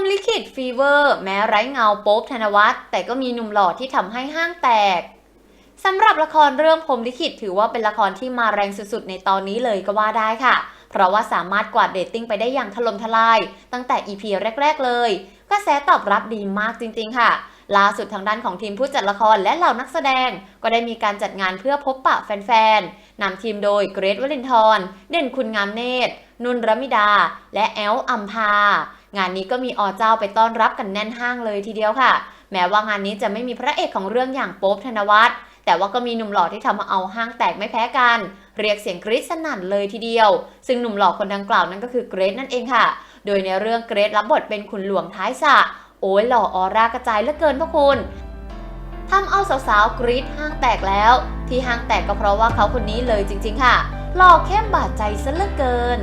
มลิขิตฟีเวอร์ แม้ไร้เงาโป๊บธนวัฒน์แต่ก็มีหนุ่มหล่อที่ทำให้ห้างแตกสำหรับละครเรื่องพรหมลิขิตถือว่าเป็นละครที่มาแรงสุด ๆ ในตอนนี้เลยก็ว่าได้ค่ะ เพราะว่าสามารถกวาดเรตติ้งไปได้อย่างถล่มทลาย ตั้งแต่ EP แรก ๆ เลยกระแสตอบรับดีมากจริง ๆ ค่ะ ล่าสุดทางด้านของทีมผู้จัดละครและเหล่านักแสดง ก็ได้มีการจัดงานเพื่อพบปะแฟน ๆนำทีมโดยเกรทวลินทร์เด่นคุณงามเนตร นุ่นรมิดา และแอลอัมพางานนี้ก็มีอเจ้าไปต้อนรับกันแน่นห้างเลยทีเดียวค่ะ แม้ว่างานนี้จะไม่มีพระเอกของเรื่องอย่างโป๊บธนวัฒน์แต่ว่าก็มีหนุ่มหล่อที่ทำเอาห้างแตกไม่แพ้กัน เรียกเสียงกรี๊ดสนั่นเลยทีเดียว ซึ่งหนุ่มหล่อคนดังกล่าวนั่นก็คือเกรทนั่นเองค่ะ โดยในเรื่องเกรทรับบทเป็นขุนหลวงท้ายสะโอ้ยหล่อออร่ากระจายเหลือเกินพระคุณทำเอาสาวๆกรี๊ดห้างแตกแล้ว ที่ห้างแตกก็เพราะว่าเขาคนนี้เลยจริง ๆ ค่ะหล่อเข้มบาดใจซะเหลือเกิน